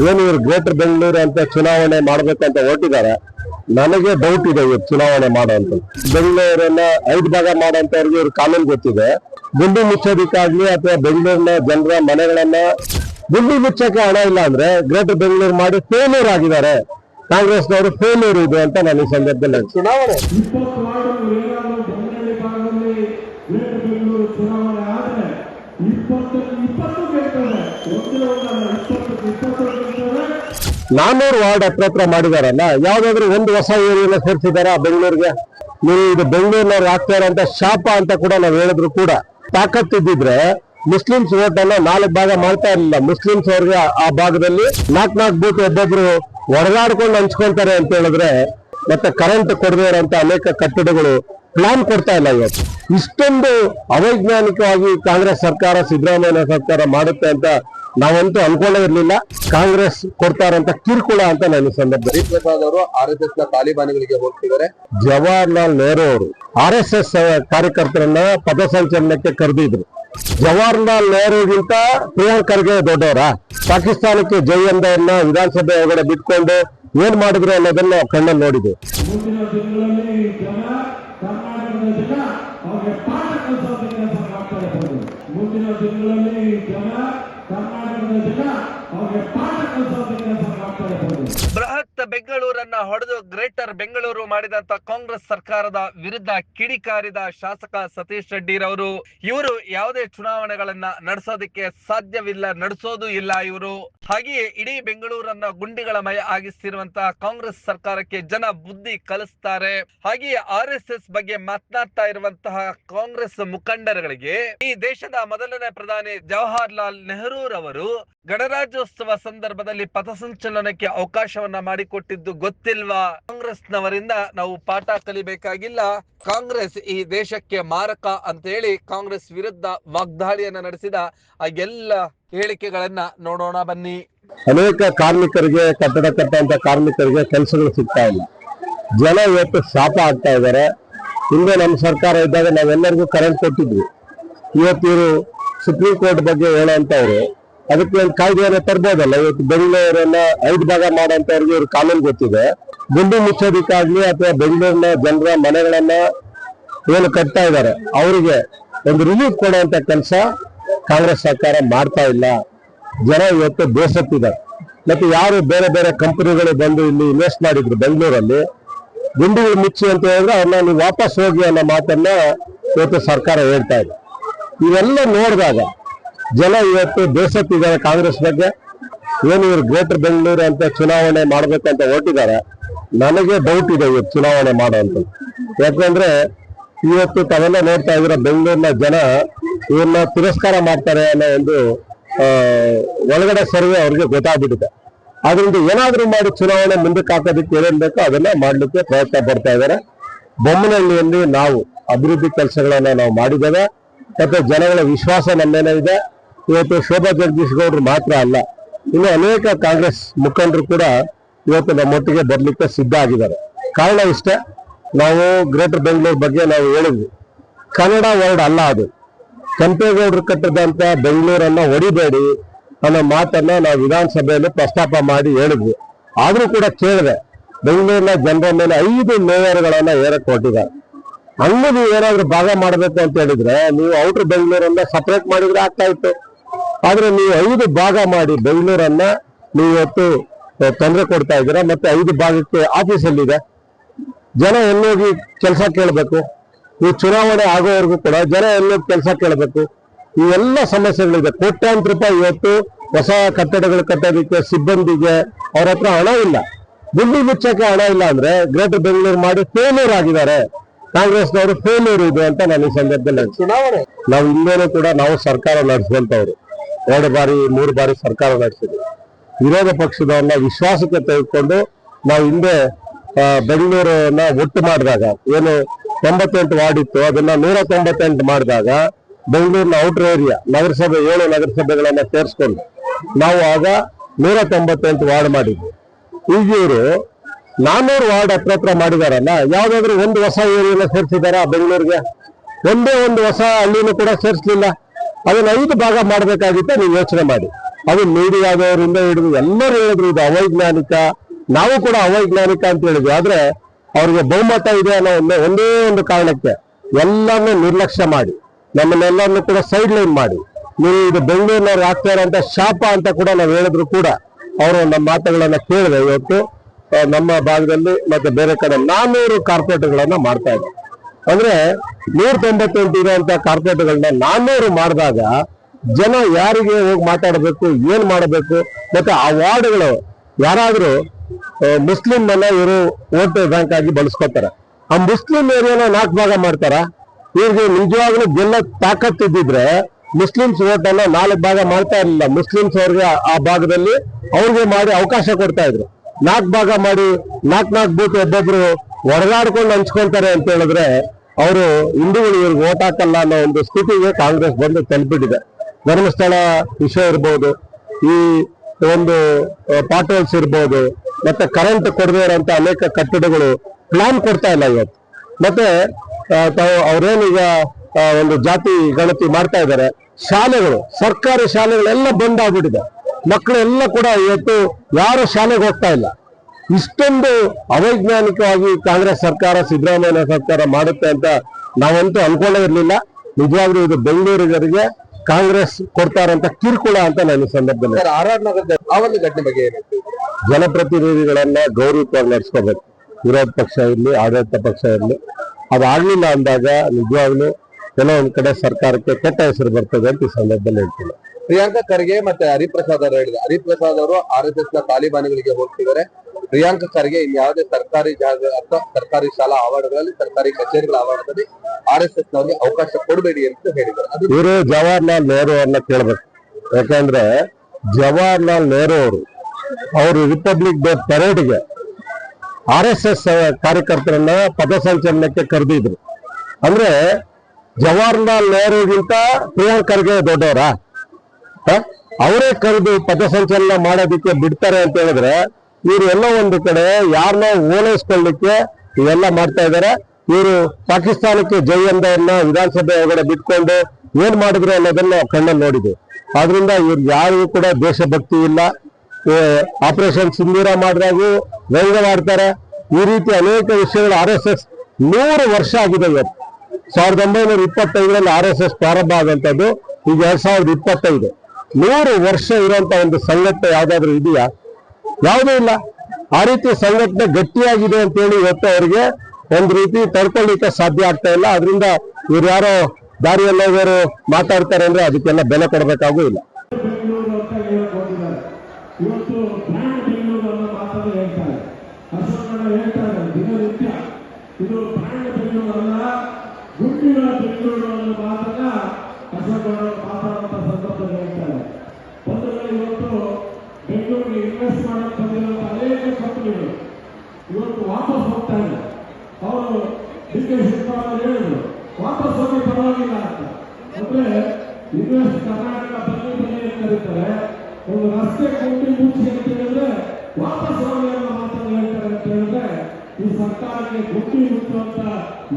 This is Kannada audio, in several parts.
ಏನು ಇವ್ರು ಗ್ರೇಟರ್ ಬೆಂಗಳೂರು ಅಂತ ಚುನಾವಣೆ ಮಾಡ್ಬೇಕಂತ ಹೊರಟಿದ್ದಾರೆ ನನಗೆ ಡೌಟ್ ಇದೆ ಇವ್ರು ಚುನಾವಣೆ ಮಾಡುವಂತ ಬೆಂಗಳೂರನ್ನ ಐದು ಭಾಗ ಮಾಡೋಂಥವ್ರಿಗೆ ಇವ್ರ ಕಾನೂನು ಗೊತ್ತಿದೆ ಗುಂಡಿ ಮುಚ್ಚೋದಿಕ್ಕಾಗ್ಲಿ ಅಥವಾ ಬೆಂಗಳೂರಿನ ಜನರ ಮನೆಗಳನ್ನ ಗುಂಡಿ ಮುಚ್ಚಕ್ಕೆ ಹಣ ಇಲ್ಲ ಅಂದ್ರೆ ಗ್ರೇಟರ್ ಬೆಂಗಳೂರು ಮಾಡಿ ಫೇಲ್ಯೂರ್ ಆಗಿದ್ದಾರೆ ಕಾಂಗ್ರೆಸ್ನವರು ಫೇಲ್ಯೂರ್ ಇದೆ ಅಂತ ನಾನು ಈ ಸಂದರ್ಭದಲ್ಲಿ. ಚುನಾವಣೆ ಇಪ್ಪತ್ತು ವಾರ್ಡ್ ನಾನ್ನೂರು ವಾರ್ಡ್ ಹತ್ರ ಹತ್ರ ಮಾಡಿದಾರಲ್ಲ, ಯಾವ್ದಾದ್ರು ಒಂದು ಹೊಸ ಏರಿಯಾನ ಸೇರಿಸಿದಾರ ಬೆಂಗಳೂರಿಗೆ? ನೀವು ಇದು ಬೆಂಗಳೂರಿನವ್ರು ಆಗ್ತಾ ಇರೋಂತ ಶಾಪ ಅಂತ ಕೂಡ ನಾವು ಹೇಳಿದ್ರು ಕೂಡ. ತಾಕತ್ತಿದ್ದಿದ್ರೆ ಮುಸ್ಲಿಮ್ಸ್ ಓಟ್ ಅನ್ನ ನಾಲ್ಕು ಭಾಗ ಮಾಡ್ತಾ ಇರಲಿಲ್ಲ. ಮುಸ್ಲಿಮ್ಸ್ ಅವ್ರಿಗೆ ಆ- ಭಾಗದಲ್ಲಿ ನಾಲ್ಕು ನಾಲ್ಕು ಬೂತ್ ಒಬ್ಬೊಬ್ರು ಹೊಡೆದಾಡ್ಕೊಂಡು ಹಂಚ್ಕೊಂತಾರೆ ಅಂತ ಹೇಳಿದ್ರೆ ಮತ್ತೆ ಕರೆಂಟ್ ಕೊಡದೇ ಇರೋಂತ ಅನೇಕ ಕಟ್ಟಡಗಳು ಪ್ಲಾನ್ ಕೊಡ್ತಾ ಇಲ್ಲ ಇವತ್ತು. ಇಷ್ಟೊಂದು ಅವೈಜ್ಞಾನಿಕವಾಗಿ ಕಾಂಗ್ರೆಸ್ ಸರ್ಕಾರ ಸಿದ್ದರಾಮಯ್ಯ ಸರ್ಕಾರ ಮಾಡುತ್ತೆ ಅಂತ ನಾವಂತೂ ಅನ್ಕೊಂಡೇ ಇರಲಿಲ್ಲ. ಕಾಂಗ್ರೆಸ್ ಕೊಡ್ತಾರಂತ ಕಿರುಕುಳ ಅಂತ ನಾನು ಸಂದರ್ಭ. ಸಂದರ್ಭದಲ್ಲಿ ಪ್ರಸಾದ್ ಅವರು ಆರ್ ಎಸ್ ಎಸ್ನ ತಾಲಿಬಾನಿಗಳಿಗೆ ಹೋಗ್ತಿದ್ದಾರೆ. ಜವಾಹರ್ಲಾಲ್ ನೆಹರು ಅವರು ಆರ್ ಎಸ್ ಎಸ್ ಕಾರ್ಯಕರ್ತರನ್ನ ಪಥಸಂಚಲನಕ್ಕೆ ಕರೆದಿದ್ರು. ಜವಾಹರ್ಲಾಲ್ ನೆಹರುಗಿಂತ ಪ್ರಿಯಾಂಕ್ ಖರ್ಗೆ ದೊಡ್ಡವರ? ಪಾಕಿಸ್ತಾನಕ್ಕೆ ಜೈ ಅಂದವನ್ನ ವಿಧಾನಸಭೆ ಒಳಗಡೆ ಬಿಟ್ಕೊಂಡು ಏನ್ ಮಾಡಿದ್ರು ಅನ್ನೋದನ್ನ ನಾವು ಕಣ್ಣಲ್ಲಿ ನೋಡಿದ್ವಿ ಮುಂದಿನ ದಿನಗಳಲ್ಲಿ ಜನ ಕರ್ನಾಟಕದ ಜನ ಅವ್ರಿಗೆ ಪಾಠ ಕಲಿಸೋದಕ್ಕೆ ಕೆಲಸ ಮಾಡ್ತಾ ಇರ್ಬೋದು ಮುಂದಿನ ದಿನಗಳಲ್ಲಿ ಜನ ಕರ್ನಾಟಕದ ಜನ ಅವ್ರಿಗೆ ಪಾಠ ಕಲಿಸೋದಕ್ಕೆ ಕೆಲಸ ಮಾಡ್ತಾ ಇರ್ಬೋದು ಬೃಹತ್ ಬೆಂಗಳೂರನ್ನ ಹೊಡೆದು ಗ್ರೇಟರ್ ಬೆಂಗಳೂರು ಮಾಡಿದಂತ ಕಾಂಗ್ರೆಸ್ ಸರ್ಕಾರದ ವಿರುದ್ಧ ಕಿಡಿಕಾರಿದ ಶಾಸಕ ಸತೀಶ್ ರೆಡ್ಡಿರವರು. ಇವರು ಯಾವುದೇ ಚುನಾವಣೆಗಳನ್ನ ನಡೆಸೋದಕ್ಕೆ ಸಾಧ್ಯವಿಲ್ಲ, ನಡೆಸೋದು ಇಲ್ಲ ಇವರು. ಹಾಗೆಯೇ ಇಡೀ ಬೆಂಗಳೂರನ್ನ ಗುಂಡಿಗಳ ಮಯ ಆಗಿಸ್ತಿರುವಂತ ಕಾಂಗ್ರೆಸ್ ಸರ್ಕಾರಕ್ಕೆ ಜನ ಬುದ್ಧಿ ಕಲಿಸ್ತಾರೆ. ಹಾಗೆಯೇ ಆರ್ ಬಗ್ಗೆ ಮಾತನಾಡ್ತಾ ಇರುವಂತಹ ಕಾಂಗ್ರೆಸ್ ಮುಖಂಡರುಗಳಿಗೆ ಈ ದೇಶದ ಮೊದಲನೇ ಪ್ರಧಾನಿ ಜವಾಹರ್ಲಾಲ್ ನೆಹರೂರವರು ಗಣರಾಜ್ಯೋತ್ಸವ ಸಂದರ್ಭದಲ್ಲಿ ಪಥಸಂಚಲನಕ್ಕೆ ಅವಕಾಶವನ್ನ ಮಾಡಿಕೊಟ್ಟಿದ್ದು ಗೊತ್ತಿಲ್ವಾ? ಕಾಂಗ್ರೆಸ್ನವರಿಂದ ನಾವು ಪಾಠ ಕಲಿಬೇಕಾಗಿಲ್ಲ. ಕಾಂಗ್ರೆಸ್ ಈ ದೇಶಕ್ಕೆ ಮಾರಕ ಅಂತ ಹೇಳಿ ಕಾಂಗ್ರೆಸ್ ವಿರುದ್ಧ ವಾಗ್ದಾಳಿಯನ್ನ ನಡೆಸಿದ ಆ ಎಲ್ಲ ಹೇಳಿಕೆಗಳನ್ನ ನೋಡೋಣ ಬನ್ನಿ. ಅನೇಕ ಕಾರ್ಮಿಕರಿಗೆ ಕಟ್ಟಡ ಕಟ್ಟುವಂತ ಕಾರ್ಮಿಕರಿಗೆ ಕೆಲಸಗಳು ಸಿಗ್ತಾ ಇಲ್ಲ. ಜನ ಇವತ್ತು ಶಾಪ ಆಗ್ತಾ ಇದ್ದಾರೆ. ಹಿಂದೆ ನಮ್ಮ ಸರ್ಕಾರ ಇದ್ದಾಗ ನಾವೆಲ್ಲರಿಗೂ ಕರೆಂಟ್ ಕೊಟ್ಟಿದ್ವಿ. ಇವತ್ತು ಸುಪ್ರೀಂ ಕೋರ್ಟ್ ಬಗ್ಗೆ ಹೇಳೋಂಥವ್ರು ಅದಕ್ಕೆ ಒಂದು ಕಾಯ್ದೆಯನ್ನು ತರ್ಬೋದಲ್ಲ. ಇವತ್ತು ಬೆಂಗಳೂರನ್ನ ಐದು ಭಾಗ ಮಾಡುವಂತವ್ರಿಗೆ ಇವ್ರ ಕಾನೂನು ಗೊತ್ತಿದೆ. ಗುಂಡಿ ಮುಚ್ಚೋದಿಕ್ಕಾಗ್ಲಿ ಅಥವಾ ಬೆಂಗಳೂರಿನ ಜನರ ಮನೆಗಳನ್ನ ಏನು ಕಟ್ತಾ ಇದ್ದಾರೆ, ಅವರಿಗೆ ಒಂದು ರಿಲೀಫ್ ಕೊಡುವಂತ ಕೆಲಸ ಕಾಂಗ್ರೆಸ್ ಸರ್ಕಾರ ಮಾಡ್ತಾ ಇಲ್ಲ. ಜನ ಇವತ್ತು ಬೇಸತ್ತಿದ್ದಾರೆ. ಮತ್ತೆ ಯಾರು ಬೇರೆ ಬೇರೆ ಕಂಪನಿಗಳು ಬಂದು ಇಲ್ಲಿ ಇನ್ವೆಸ್ಟ್ ಮಾಡಿದ್ರು ಬೆಂಗಳೂರಲ್ಲಿ, ಗುಂಡಿಗಳು ಮುಚ್ಚಿ ಅಂತ ಹೇಳಿದ್ರೆ ಅವ್ರನ್ನ ನೀವು ವಾಪಸ್ ಹೋಗಿ ಅನ್ನೋ ಮಾತನ್ನ ಇವತ್ತು ಸರ್ಕಾರ ಹೇಳ್ತಾ ಇದೆ. ಇವೆಲ್ಲ ನೋಡಿದಾಗ ಜನ ಇವತ್ತು ಬೇಸತ್ತಿದ್ದಾರೆ ಕಾಂಗ್ರೆಸ್ ಬಗ್ಗೆ. ಏನು ಇವರು ಗ್ರೇಟರ್ ಬೆಂಗಳೂರು ಅಂತ ಚುನಾವಣೆ ಮಾಡ್ಬೇಕಂತ ಹೊರಟಿದ್ದಾರೆ ನನಗೆ ಡೌಟ್ ಇದೆ ಇವತ್ತು ಚುನಾವಣೆ ಮಾಡುವಂತ ಯಾಕಂದ್ರೆ ಇವತ್ತು ತಾವೆಲ್ಲ ನೋಡ್ತಾ ಇದ್ರೆ ಬೆಂಗಳೂರಿನ ಜನ ಇವ್ರನ್ನ ತಿರಸ್ಕಾರ ಮಾಡ್ತಾರೆ ಅನ್ನೋ ಒಂದು ಒಳಗಡೆ ಸರ್ವೆ ಅವ್ರಿಗೆ ಗೊತ್ತಾಗ್ಬಿಟ್ಟಿದೆ ಅದರಿಂದ ಏನಾದ್ರೂ ಮಾಡಿ ಚುನಾವಣೆ ಮುಂದಕ್ಕೆ ಹಾಕೋದಕ್ಕೆ ಏನೇನ್ ಬೇಕೋ ಅದನ್ನ ಮಾಡ್ಲಿಕ್ಕೆ ಪ್ರಯತ್ನ ಪಡ್ತಾ ಇದ್ದಾರೆ. ಬೊಮ್ಮನಹಳ್ಳಿಯಲ್ಲಿ ನಾವು ಅಭಿವೃದ್ಧಿ ಕೆಲಸಗಳನ್ನ ನಾವು ಮಾಡಿದ್ದೇವೆ. ಮತ್ತೆ ಜನಗಳ ವಿಶ್ವಾಸ ನಮ್ಮ ಮೇಲೆ ಇದೆ. ಇವತ್ತು ಶೋಭಾ ಜಗದೀಶ್ ಗೌಡ್ರು ಮಾತ್ರ ಅಲ್ಲ, ಇನ್ನು ಅನೇಕ ಕಾಂಗ್ರೆಸ್ ಮುಖಂಡರು ಕೂಡ ಇವತ್ತು ನಮ್ಮೊಟ್ಟಿಗೆ ಬರಲಿಕ್ಕೆ ಸಿದ್ಧ ಆಗಿದ್ದಾರೆ. ಕಾರಣ ಇಷ್ಟೇ, ನಾವು ಗ್ರೇಟರ್ ಬೆಂಗಳೂರು ಬಗ್ಗೆ ನಾವು ಹೇಳಿದ್ವಿ. ಕನ್ನಡ ವರ್ಡ್ ಅಲ್ಲ ಅದು. ಕೆಂಪೇಗೌಡರು ಕಟ್ಟಿದಂತ ಬೆಂಗಳೂರನ್ನ ಹೊಡಿಬೇಡಿ ಅನ್ನೋ ಮಾತನ್ನ ನಾವು ವಿಧಾನಸಭೆಯಲ್ಲಿ ಪ್ರಸ್ತಾಪ ಮಾಡಿ ಹೇಳಿದ್ವಿ. ಆದ್ರೂ ಕೂಡ ಕೇಳಿದೆ, ಬೆಂಗಳೂರಿನ ಜನರ ಮೇಲೆ ಐದು ಮೇಯರ್ಗಳನ್ನ ಏರಕ್ಕೆ ಹೊಟ್ಟಿದ್ದಾರೆ ಹಂಗೆ ನೀವು ಏನಾದ್ರು ಭಾಗ ಮಾಡಬೇಕು ಅಂತ ಹೇಳಿದ್ರೆ, ನೀವು ಔಟರ್ ಬೆಂಗಳೂರನ್ನ ಸಪ್ರೇಟ್ ಮಾಡಿದ್ರೆ ಆಗ್ತಾ ಇತ್ತು. ಆದ್ರೆ ನೀವು ಐದು ಭಾಗ ಮಾಡಿ ಬೆಂಗಳೂರನ್ನ ನೀವು ಇವತ್ತು ತೊಂದರೆ ಕೊಡ್ತಾ ಇದ್ದೀರಾ ಮತ್ತೆ ಐದು ಭಾಗಕ್ಕೆ ಆಫೀಸ್ ಎಲ್ಲಿದೆ? ಜನ ಎಲ್ಲೋಗಿ ಕೆಲಸ ಕೇಳಬೇಕು. ಈ ಚುನಾವಣೆ ಆಗೋವರೆಗೂ ಕೂಡ ಜನ ಎಲ್ಲೋಗಿ ಕೆಲಸ ಕೇಳಬೇಕು. ಇವೆಲ್ಲ ಸಮಸ್ಯೆಗಳಿದೆ. ಕೋಟ್ಯಾಂತರ ರೂಪಾಯಿ ಇವತ್ತು ಹೊಸ ಕಟ್ಟಡಗಳು ಕಟ್ಟೋದಕ್ಕೆ ಸಿಬ್ಬಂದಿಗೆ ಅವ್ರ ಹತ್ರ ಹಣ ಇಲ್ಲ. ಗುಂಡಿ ಮುಚ್ಚಕ್ಕೆ ಹಣ ಇಲ್ಲ ಅಂದ್ರೆ ಗ್ರೇಟರ್ ಬೆಂಗಳೂರು ಮಾಡಿ ಫೇಲ್ಯೂರ್ ಆಗಿದ್ದಾರೆ. ಕಾಂಗ್ರೆಸ್ನವರು ಫೇಲ್ಯೂರ್ ಇದೆ ಅಂತ ನಾನು ಈ ಸಂದರ್ಭದಲ್ಲಿ ಚುನಾವಣೆ. ನಾವು ಹಿಂದೇನೂ ಕೂಡ ನಾವು ಸರ್ಕಾರ ನಡೆಸಿದಂತವ್ರು ಎರಡು ಬಾರಿ, ಮೂರು ಬಾರಿ ಸರ್ಕಾರ ನಡೆಸಿದ್ವಿ ವಿರೋಧ ಪಕ್ಷದವನ್ನ ವಿಶ್ವಾಸಕ್ಕೆ ತೆಗೆದುಕೊಂಡು ನಾವು ಹಿಂದೆ ಬೆಂಗಳೂರನ್ನ ಒಟ್ಟು ಮಾಡಿದಾಗ, ಏನು ತೊಂಬತ್ತೆಂಟು ವಾರ್ಡ್ ಇತ್ತು ಅದನ್ನ ನೂರ ತೊಂಬತ್ತೆಂಟು ಮಾಡಿದಾಗ ಬೆಂಗಳೂರಿನ ಔಟರ್ ಏರಿಯಾ ನಗರಸಭೆ, ಏಳು ನಗರಸಭೆಗಳನ್ನ ಸೇರಿಸ್ಕೊಂಡು ನಾವು ಆಗ ನೂರ ತೊಂಬತ್ತೆಂಟು ವಾರ್ಡ್ ಮಾಡಿದ್ವಿ. ಈಗ ಇವರು ನಾನ್ನೂರು ವಾರ್ಡ್ ಹತ್ರ ಹತ್ರ ಮಾಡಿದಾರಲ್ಲ, ಯಾವ್ದಾದ್ರು ಒಂದು ಹೊಸ ಏರಿಯಾನ ಸೇರಿಸಿದಾರ ಬೆಂಗಳೂರಿಗೆ? ಒಂದೇ ಒಂದು ಹೊಸ ಹಳ್ಳಿನೂ ಕೂಡ ಸೇರಿಸ್ಲಿಲ್ಲ. ಅದನ್ನ ಐದು ಭಾಗ ಮಾಡಬೇಕಾಗಿತ್ತು, ನೀವು ಯೋಚನೆ ಮಾಡಿ. ಅದು ಮೀಡಿಯಾದವರಿಂದ ಹಿಡಿದು ಎಲ್ಲರೂ ಹೇಳಿದ್ರು, ಇದು ಅವೈಜ್ಞಾನಿಕ. ನಾವು ಕೂಡ ಅವೈಜ್ಞಾನಿಕ ಅಂತ ಹೇಳಿದ್ವಿ. ಆದ್ರೆ ಅವ್ರಿಗೆ ಬಹುಮತ ಇದೆ ಅನ್ನೋ ಒಂದೇ ಒಂದೇ ಕಾರಣಕ್ಕೆ ಎಲ್ಲಾನು ನಿರ್ಲಕ್ಷ್ಯ ಮಾಡಿ. ನಮ್ಮನ್ನೆಲ್ಲರನ್ನು ಕೂಡ ಸೈಡ್ ಲೈನ್ ಮಾಡಿ. ನೀವು ಇದು ಬೆಂಗಳೂರಿನವ್ರು ಆಗ್ತಾ ಇರೋಂಥ ಶಾಪ ಅಂತ ಕೂಡ ನಾವು ಹೇಳಿದ್ರು ಕೂಡ ಅವರು ನಮ್ಮ ಮಾತುಗಳನ್ನ ಕೇಳಿದೆ ಇವತ್ತು. ನಮ್ಮ ಭಾಗದಲ್ಲಿ ಮತ್ತೆ ಬೇರೆ ಕಡೆ ನಾನ್ನೂರು ಕಾರ್ಪೊರೇಟ್ಗಳನ್ನ ಮಾಡ್ತಾ ಇದ್ದಾರೆ. ಅಂದ್ರೆ ನೂರ ತೊಂಬತ್ತೆಂಟು ಇರುವಂತ ಕಾರ್ಪೊರೇಟ್ಗಳನ್ನ ನಾನ್ನೂರು ಮಾಡಿದಾಗ ಜನ ಯಾರಿಗೆ ಹೋಗಿ ಮಾತಾಡಬೇಕು, ಏನ್ ಮಾಡಬೇಕು, ಮತ್ತೆ ಆ ವಾರ್ಡ್ಗಳು ಯಾರಾದ್ರೂ ಮುಸ್ಲಿಂ ಅನ್ನ ಇವರು ವೋಟ್ ಬ್ಯಾಂಕ್ ಆಗಿ ಬಳಸ್ಕೊತಾರೆ ಆ ಮುಸ್ಲಿಂ ಏರಿಯಾನ ನಾಲ್ಕು ಭಾಗ ಮಾಡ್ತಾರ? ಇವ್ರಿಗೆ ನಿಜವಾಗ್ಲೂ ಗೆಲ್ಲ ತಾಕತ್ ಇದ್ದಿದ್ರೆ ಮುಸ್ಲಿಮ್ಸ್ ಓಟ್ ಅನ್ನ ನಾಲ್ಕು ಭಾಗ ಮಾಡ್ತಾ ಇರಲಿಲ್ಲ. ಮುಸ್ಲಿಮ್ಸ್ ಅವ್ರಿಗೆ ಆ- ಆ ಭಾಗದಲ್ಲಿ ಅವ್ರಿಗೆ ಮಾಡಿ ಅವಕಾಶ ಕೊಡ್ತಾ ಇದ್ರು. ನಾಲ್ಕು ಭಾಗ ಮಾಡಿ ನಾಲ್ಕು ನಾಲ್ಕು ಬೂತ್ ಒಬ್ಬೊಬ್ರು ಹೊಡೆದಾಡ್ಕೊಂಡು ಹಂಚ್ಕೊಳ್ತಾರೆ ಅಂತ ಹೇಳಿದ್ರೆ ಅವರು ಹಿಂದೂಗಳು ಇವ್ರಿಗೆ ಓಟ್ ಹಾಕಲ್ಲ ಅನ್ನೋ ಒಂದು ಸ್ಥಿತಿಗೆ ಕಾಂಗ್ರೆಸ್ ಬಂದು ತಲುಪಿಟ್ಟಿದೆ ಧರ್ಮಸ್ಥಳ ವಿಷಯ ಇರ್ಬೋದು, ಈ ಒಂದು ಪಾಟೋಲ್ಸ್ ಇರ್ಬೋದು, ಮತ್ತೆ ಕರೆಂಟ್ ಕೊಡದೇ ಇರೋಂತ ಅನೇಕ ಕಟ್ಟಡಗಳು ಪ್ಲಾನ್ ಕೊಡ್ತಾ ಇಲ್ಲ ಇವತ್ತು. ಮತ್ತೆ ತಾವು ಅವರೇನೀಗ ಒಂದು ಜಾತಿ ಗಣತಿ ಮಾಡ್ತಾ ಇದ್ದಾರೆ. ಶಾಲೆಗಳು, ಸರ್ಕಾರಿ ಶಾಲೆಗಳೆಲ್ಲ ಬಂದ್ ಆಗ್ಬಿಟ್ಟಿದೆ. ಮಕ್ಕಳೆಲ್ಲ ಕೂಡ ಇವತ್ತು ಯಾರು ಶಾಲೆಗೆ ಹೋಗ್ತಾ ಇಲ್ಲ. ಇಷ್ಟೊಂದು ಅವೈಜ್ಞಾನಿಕವಾಗಿ ಕಾಂಗ್ರೆಸ್ ಸರ್ಕಾರ ಸಿದ್ದರಾಮಯ್ಯ ಸರ್ಕಾರ ಮಾಡುತ್ತೆ ಅಂತ ನಾವಂತೂ ಅನ್ಕೊಂಡೇ ಇರಲಿಲ್ಲ. ನಿಜವಾಗ್ಲೂ ಇದು ಬೆಂಗಳೂರಿಗರಿಗೆ ಕಾಂಗ್ರೆಸ್ ಕೊಡ್ತಾರಂತ ಕಿರುಕುಳ ಅಂತ ನಾನು ಈ ಸಂದರ್ಭದಲ್ಲಿ ಆ ಒಂದು ಘಟನೆ ಬಗ್ಗೆ ಜನಪ್ರತಿನಿಧಿಗಳನ್ನ ಗೌರವವಾಗಿ ನಡೆಸ್ಕೋಬೇಕು. ವಿರೋಧ ಪಕ್ಷ ಇರಲಿ ಆಡಳಿತ ಪಕ್ಷ ಇರಲಿ. ಅದಾಗ್ಲಿಲ್ಲ ಅಂದಾಗ ನಿಜವಾಗ್ಲೂ ಕೆಲವೊಂದು ಕಡೆ ಸರ್ಕಾರಕ್ಕೆ ಕೆಟ್ಟ ಹೆಸರು ಬರ್ತದೆ ಅಂತ ಈ ಸಂದರ್ಭದಲ್ಲಿ ಹೇಳ್ತೀನಿ. ಪ್ರಿಯಾಂಕಾ ಖರ್ಗೆ ಮತ್ತೆ ಹರಿಪ್ರಸಾದ್ ಅವರು ಹೇಳಿದ್ರು. ಹರಿಪ್ರಸಾದ್ ಅವರು ಆರ್ ಎಸ್ ಎಸ್ನ ತಾಲಿಬಾನಿಗಳಿಗೆ ಹೋಗ್ತಿದ್ದಾರೆ. ಪ್ರಿಯಾಂಕಾ ಖರ್ಗೆ ಇನ್ಯಾವುದೇ ಸರ್ಕಾರಿ ಜಾಗ ಅಥವಾ ಸರ್ಕಾರಿ ಶಾಲಾ ಆವರಣಗಳಲ್ಲಿ ಸರ್ಕಾರಿ ಕಚೇರಿಗಳ ಆವರಣದಲ್ಲಿ ಆರ್ ಎಸ್ ಎಸ್ ನವರಿಗೆ ಅವಕಾಶ ಕೊಡಬೇಡಿ ಅಂತ ಹೇಳಿದ್ದಾರೆ. ಇವರು ಜವಾಹರ್ಲಾಲ್ ನೆಹರು ಅವ್ರನ್ನ ಕೇಳ್ಬೇಕು. ಯಾಕಂದ್ರೆ ಜವಾಹರ್ಲಾಲ್ ನೆಹರು ಅವರು ಅವರು ರಿಪಬ್ಲಿಕ್ ಡೇ ಪರೇಡ್ಗೆ ಆರ್ ಎಸ್ ಎಸ್ ಕಾರ್ಯಕರ್ತರನ್ನ ಪಥಸಂಚಲನಕ್ಕೆ ಕರೆದಿದ್ರು. ಅಂದ್ರೆ ಜವಾಹರ್ಲಾಲ್ ನೆಹರುಗಿಂತ ಪ್ರಿಯಾಂಕ್ ಖರ್ಗೆ ದೊಡ್ಡವರ? ಅವರೇ ಕರೆದು ಪಥಸಂಚಲನ ಮಾಡೋದಕ್ಕೆ ಬಿಡ್ತಾರೆ ಅಂತ ಹೇಳಿದ್ರೆ ಇವ್ರು ಎಲ್ಲೋ ಒಂದು ಕಡೆ ಯಾರನ್ನ ಓಲೈಸ್ಕೊಳ್ಳಿಕ್ಕೆ ಇವೆಲ್ಲ ಮಾಡ್ತಾ ಇದ್ದಾರೆ ಇವರು ಪಾಕಿಸ್ತಾನಕ್ಕೆ ಜೈ ಅಂದವನ್ನ ವಿಧಾನಸಭೆ ಒಳಗಡೆ ಬಿಟ್ಕೊಂಡು ಏನ್ ಮಾಡಿದ್ರು ಅನ್ನೋದನ್ನ ಕಣ್ಣಲ್ಲಿ ನೋಡಿದ್ವಿ. ಆದ್ರಿಂದ ಇವ್ರು ಯಾರಿಗೂ ಕೂಡ ದೇಶಭಕ್ತಿ ಇಲ್ಲ. ಆಪರೇಷನ್ ಸಿಂಧೂರ ಮಾಡಿದಾಗೂ ವ್ಯಂಗ್ಯವಾಡ್ತಾರೆ ಈ ರೀತಿ ಅನೇಕ ವಿಷಯಗಳು ಆರ್ ಎಸ್ ಎಸ್ ನೂರು ವರ್ಷ ಆಗಿದೆ ಇವತ್ತು. ಸಾವಿರದ ಒಂಬೈನೂರ ಇಪ್ಪತ್ತೈದರಲ್ಲಿ ಆರ್ ಎಸ್ ಎಸ್ ಪ್ರಾರಂಭ ಆದಂತದ್ದು ಈಗ ಎರಡ್ ಸಾವಿರದ ಇಪ್ಪತ್ತೈದು. ನೂರು ವರ್ಷ ಇರುವಂತ ಒಂದು ಸಂಘಟನೆ ಯಾವ್ದಾದ್ರು ಇದೆಯಾ? ಯಾವುದೂ ಇಲ್ಲ. ಆ ರೀತಿ ಸಂಘಟನೆ ಗಟ್ಟಿಯಾಗಿದೆ ಅಂತ ಹೇಳಿ ಇವತ್ತು ಅವರಿಗೆ ಒಂದ್ ರೀತಿ ತಡ್ಕೊಳ್ಳಿಕ್ಕೆ ಸಾಧ್ಯ ಆಗ್ತಾ ಇಲ್ಲ. ಅದರಿಂದ ಇವ್ರು ಯಾರೋ ದಾರಿಯಲ್ಲಿ ಇವರು ಮಾತಾಡ್ತಾರೆ ಅಂದ್ರೆ ಅದಕ್ಕೆಲ್ಲ ಬೆಲೆ ಕೊಡಬೇಕಾಗೂ ಇಲ್ಲ. ಮಾತನ್ನು ಬೆಂಗಳೂರಿಗೆ ಇನ್ವೆಸ್ಟ್ ಮಾಡಕ್ಕೆ ಬಂದಿರುವಂತ ಅನೇಕ ಕಂಪನಿಗಳು ಇವತ್ತು ವಾಪಸ್ ಹೋಗ್ತಾ ಇದೆ. ಅವರು ಡಿ ಕೆ ಹೇಳಿದ್ರು, ವಾಪಸ್ ಹೋಗಿ ಪರವಾಗಿಲ್ಲ ಅಂತ. ಅಂದ್ರೆ ಇನ್ವೆಸ್ಟ್ ಕರ್ನಾಟಕ ಬನ್ನಿ ಬನ್ನಿ ಅಂತ ಕರೀತಾರೆ. ಒಂದು ರಸ್ತೆ ಕುಂಟಿ ಮುಚ್ಚಿ ಅಂತ ಹೇಳಿದ್ರೆ ವಾಪಸ್ ಹೋಗಿ ಅನ್ನೋ ಮಾತನ್ನು ಹೇಳ್ತಾರೆ ಅಂತ ಹೇಳಿದ್ರೆ ಈ ಸರ್ಕಾರಕ್ಕೆ ಗುಂಡಿ ಮುಚ್ಚುವಂತ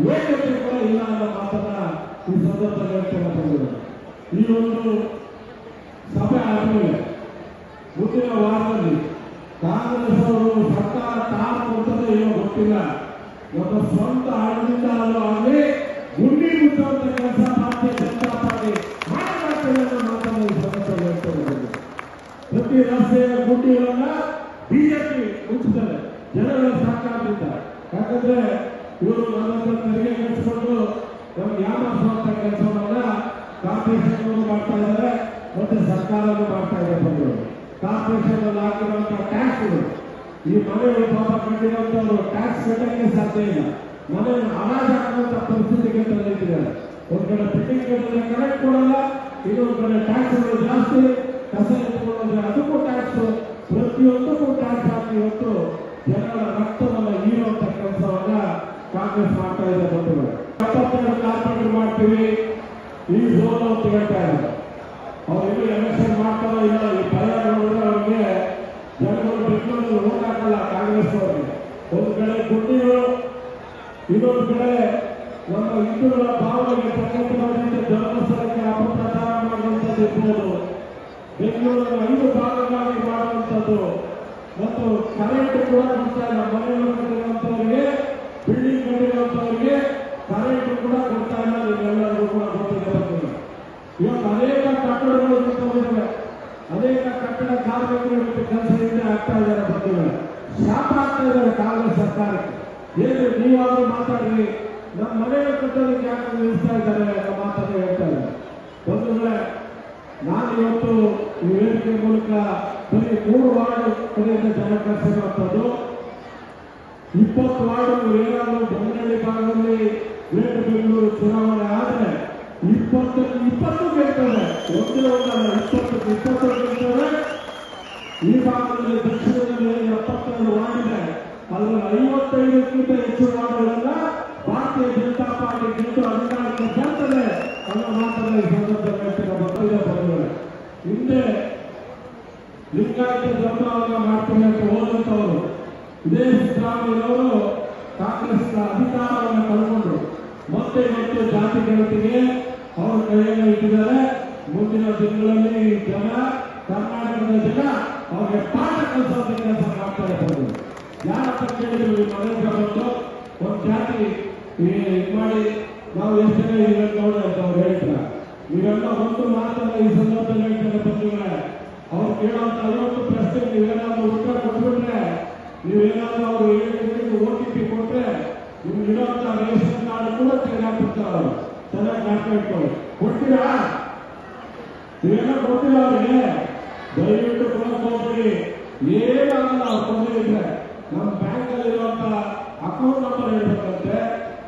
ಯೋಗ್ಯತೆ ಕೂಡ ಇಲ್ಲ ಅನ್ನೋ ಮಾತನ್ನ ಈ ಸಂದರ್ಭದಲ್ಲಿ ಹೇಳ್ತಾರೆ ಈ ಒಂದು ಕಾಂಗ್ರೆಸ್ ಅವರು ಸರ್ಕಾರ ತಾನು ಕೊಡ್ತದೆ ಏನೋ ಗೊತ್ತಿಲ್ಲ. ಇವತ್ತು ಸ್ವಂತ ಆಡಳಿತ ಆದರೂ ಆಗಲಿ, ಗುಂಡಿ ಮುಚ್ಚುವಂತ ಕೆಲಸ ಭಾರತೀಯ ಜನತಾ ಪಾರ್ಟಿ? ಮಾಡಲಾಗ್ತದೆ ಮಾತನಾಡಿ ಸಂದರ್ಭದಲ್ಲಿ ಹೇಳ್ತಾರೆ ಪ್ರತಿ ರಸ್ತೆಯ ಗುಂಡಿಗಳನ್ನ ಬಿಜೆಪಿ ಮುಚ್ಚುತ್ತದೆ ಜನಗಳ ಸರ್ಕಾರದಿಂದ ಯಾಕಂದ್ರೆ ಇವರು ನನ್ನ ತೆರಿಗೆ ಕಳಿಸಿಕೊಂಡು ನಮ್ಗೆ ಯಾಮಾರಿಸುವಂತ ಕೆಲಸವನ್ನ ಕಾಂಗ್ರೆಸ್ ಮಾಡ್ತಾ ಇದ್ದಾರೆ, ಮತ್ತೆ ಸರ್ಕಾರನೂ ಮಾಡ್ತಾ ಇದ್ದಾರೆ ಬಂದರು ಕಾರ್ಪೊರೇಷನ್ ಅಲ್ಲಿ ಹಾಕಿರುವಂತ ಟ್ಯಾಕ್ಸ್ಗಳು. ಈ ಮನೆಗಳು ಪಾಪ ಕಟ್ಟಿರುವಂತವ್ರು ಟ್ಯಾಕ್ಸ್ ಕಟ್ಟಕ್ಕೆ ಸಾಧ್ಯ ಇಲ್ಲ. ಮನೆಯನ್ನು ಹರಾಜು ಹಾಕುವಂತ ಪರಿಸ್ಥಿತಿಗೆ ತಂದಿದ್ದಾರೆ ಒಂದ್ ಕಡೆ ಬಿಲ್ಡಿಂಗ್ ಕಟ್ಟಿದ್ರೆ ಕರೆಕ್ಟ್ ಕೊಡಲ್ಲ, ಇನ್ನೊಂದು ಕಡೆ ಟ್ಯಾಕ್ಸ್ಗಳು ಜಾಸ್ತಿ. ಕಸ ಎತ್ಕೊಳ್ಳೋದ್ರೆ ಅದಕ್ಕೂ ಟ್ಯಾಕ್ಸ್ ಪ್ರತಿಯೊಂದಕ್ಕೂ ಟ್ಯಾಕ್ಸ್ ಹಾಕಿ ಇವತ್ತು ಜನರ ರಕ್ತವನ್ನ ಹೀರುವಂತ ಕೆಲಸವನ್ನ ಕಾಂಗ್ರೆಸ್ ಮಾಡ್ತಾ ಇದೆ ಬಂಧುಗಳು. ಎಪ್ಪತ್ತೆರಡು ಕಾರ್ಪೊರೇಟ್ ಮಾಡ್ತೀವಿ. ಈ ಝೋನ್ ಅಂತ ಹೇಳ್ತಾ ಇದ್ದಾರೆ. ಅವ್ರು ಎಲೆಕ್ಷನ್ ಮಾಡ್ತಾರೋ ಇಲ್ಲ ಈ ಭಯ ಅವ್ರಿಗೆ ಜನಗಳು ಬೆಂಗಳೂರು ಓಟ್ ಹಾಕಲ್ಲ ಕಾಂಗ್ರೆಸ್ ಅವರಿಗೆ ಒಂದು ಕಡೆ ಕುಂಡಿಗಳು ಇನ್ನೊಂದು ಕಡೆ ನಮ್ಮ ಹಿಂದೂಗಳ ಭಾವನೆಗೆ ಪ್ರಕಟವಾದಂತೆ ಧರ್ಮಸ್ಥಳಕ್ಕೆ ಅಪಪ್ರಚಾರ ಮಾಡುವಂಥದ್ದು ಇರ್ಬೋದು. ಬೆಂಗಳೂರನ್ನು ಐದು ಭಾಗಗಳಾಗಿ ಮಾಡುವಂಥದ್ದು. ಮತ್ತು ಕರೆಂಟ್ ಕೂಡ ಕೊಡ್ತಾ ಇಲ್ಲ. ಮನೆಗಳು ಕಟ್ಟಿರುವಂತವರಿಗೆ ಬಿಲ್ಡಿಂಗ್ ಕಟ್ಟಿರುವಂತವರಿಗೆ ಕರೆಂಟ್ ಕೂಡ ಕೊಡ್ತಾ ಇಲ್ಲ. ನಿಮ್ಮೆಲ್ಲರಿಗೂ ಕೂಡ ಬಂದಿದೆ ಇವತ್ತು ಅನೇಕ ಕಟ್ಟಡಗಳು ನಿಂತುಕೊಂಡಿವೆ. ಅನೇಕ ಕಟ್ಟಡ ಕಾರ್ಮಿಕರು ಕೆಲಸದಿಂದ ಆಗ್ತಾ ಇದ್ದಾರೆ ಬಂಧುಗಳು. ಶಾಪ ಆಗ್ತಾ ಇದ್ದಾರೆ ಕಾಂಗ್ರೆಸ್ ಸರ್ಕಾರಕ್ಕೆ. ಏನು, ನೀವಾದ್ರೂ ಮಾತಾಡ್ರಿ. ನಮ್ಮ ಮನೆಯ ಕಟ್ಟೋದಕ್ಕೆ ಯಾಕೆ ನಿಲ್ಲಿಸ್ತಾ ಇದ್ದಾರೆ ಅನ್ನೋ ಮಾತನ್ನು ಹೇಳ್ತಾರೆ ಇದ್ದಾರೆ. ಬಂಧುಗಳೇ, ನಾನು ಇವತ್ತು ಈ ವೇದಿಕೆ ಮೂಲಕ ಬರೀ ಮೂರು ವಾರ್ಡ್ ಕಡೆಯಿಂದ ಜನ ಕರೆಸಿರುವಂಥದ್ದು ಇಪ್ಪತ್ತು ವಾರ್ಡ್ ಏನಾದರೂ ಬೊಮ್ಮನಹಳ್ಳಿ ಭಾಗದಲ್ಲಿ ಗ್ರೇಟ್ ಬೆಂಗಳೂರು ಚುನಾವಣೆ ಆದರೆ ಇಪ್ಪತ್ತು ಇಪ್ಪತ್ತು ಬೇಕಾದ್ರೆ ಒಂದೇ ಒಂದಲ್ಲ ಇಪ್ಪತ್ತು ಇಪ್ಪತ್ತು ಅದರಲ್ಲಿ ಐವತ್ತೈದಕ್ಕಿಂತ ಹೆಚ್ಚು ವಾರ್ಡ್ಗಳೆಲ್ಲ ಭಾರತೀಯ ಜನತಾ ಪಾರ್ಟಿ ಗೆದ್ದು ಅಧಿಕಾರಕ್ಕೆ ಬರ್ತದೆ ಅನ್ನೋ ಮಾತನ್ನ ಹಿಂದೆ ಲಿಂಗಾಯತ ಧರ್ಮವನ್ನ ಮಾಡ್ತೀನಿ ಅಂತ ಹೋದಂತವರು ಇದೇ ಸಿದ್ದರಾಮಯ್ಯನವರು ಅಧಿಕಾರವನ್ನು ಮತ್ತೆ ಮತ್ತೆ ಜಾತಿ ಗಣತಿಗೆ ಅವರು ಕೈಯನ್ನು ಇಟ್ಟಿದ್ದಾರೆ. ಮುಂದಿನ ದಿನಗಳಲ್ಲಿ ಜನ ಕರ್ನಾಟಕದ ಜನ ಅವ್ರಿಗೆ ಪಾಠ ಕಲಿಸೋದಕ್ಕೆ ಕೆಲಸ ಮಾಡ್ತಾರೆ ಬಂದು ಯಾರಪ್ಪ ಕೇಳಿದ್ರು ಮನೆಗೆ ಬಂದು ಒಂದು ಜಾತಿ ಮಾಡಿ ನಾವು ಎಷ್ಟು ಜನ ಇರೋದು ಅಂತ ಅವ್ರು ಹೇಳ್ತಾರೆ. ಇವೆಲ್ಲ ಒಂದು ಮಾತನ್ನ ಈ ಸಂದರ್ಭದಲ್ಲಿ ಹೇಳ್ತಾರೆ ಬಂದಿದ್ದಾರೆ ಅವ್ರು ಕೇಳುವಂತ ಐವತ್ತು ಪ್ರಶ್ನೆ ನೀವೇನಾದ್ರೂ ಉತ್ತರ ಕೊಟ್ಬಿಟ್ರೆ ನೀವೇನಾದ್ರೂ ಅವ್ರು ಹೇಳಿದ್ರು ಓ ಟಿ ಪಿ ಕೊಟ್ರೆ, ನಿಮ್ಗೆ ರೇಷನ್ ಕಾರ್ಡ್ ಕೂಡ ತೆಗೆದಾಕ್ಬಿಡ್ತಾರೆ ಅವರು. ಚೆನ್ನಾಗಿ ಮಾಡ್ಕೊಂಡು ಕೊಡ್ತೀರಾ? ನೀವೆಲ್ಲ ಕೊಡ್ತೀರಾ ಅವ್ರಿಗೆ? ದಯವಿಟ್ಟು ಕೊಡಕ್ಕೆ ಹೋಗ್ಬಿಡಿ. ಏನಾಗಲ್ಲ ಅವ್ರು ಕೊಡಲಿದ್ರೆ ನಮ್ಮ ಬ್ಯಾಂಕ್ ಅಲ್ಲಿ ಇರುವಂತ ಅಕೌಂಟ್ ನಂಬರ್ ಹೇಳ್ಬೇಕಂತೆ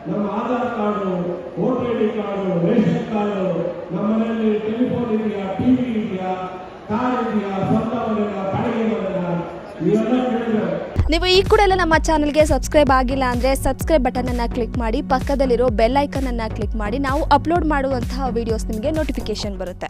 ನಮ್ಮ Aadhaar card, voter I D card, ration card, ನಮ್ಮ ಮನೆಯಲ್ಲಿ ಟೆಲಿಫೋನ್ ಇದೆಯಾ, ಟಿವಿ ಇದೆಯಾ, ಕಾರ್ ಇದೆಯಾ, ಸ್ವಂತ ಮನೆಯ ಬಾಡಿಗೆ ಮನೆಯ ಇವೆಲ್ಲ ಕೇಳಿದ್ರೆ ನೀವು ಈ ಕೂಡ ಎಲ್ಲ ನಮ್ಮ ಚಾನಲ್ಗೆ ಸಬ್ಸ್ಕ್ರೈಬ್ ಆಗಿಲ್ಲ ಅಂದರೆ ಸಬ್ಸ್ಕ್ರೈಬ್ ಬಟನನ್ನು ಕ್ಲಿಕ್ ಮಾಡಿ, ಪಕ್ಕದಲ್ಲಿರೋ ಬೆಲ್ ಐಕನನ್ನು ಕ್ಲಿಕ್ ಮಾಡಿ, ನಾವು ಅಪ್ಲೋಡ್ ಮಾಡುವಂತಹ ವೀಡಿಯೋಸ್ ನಿಮಗೆ ನೋಟಿಫಿಕೇಶನ್ ಬರುತ್ತೆ.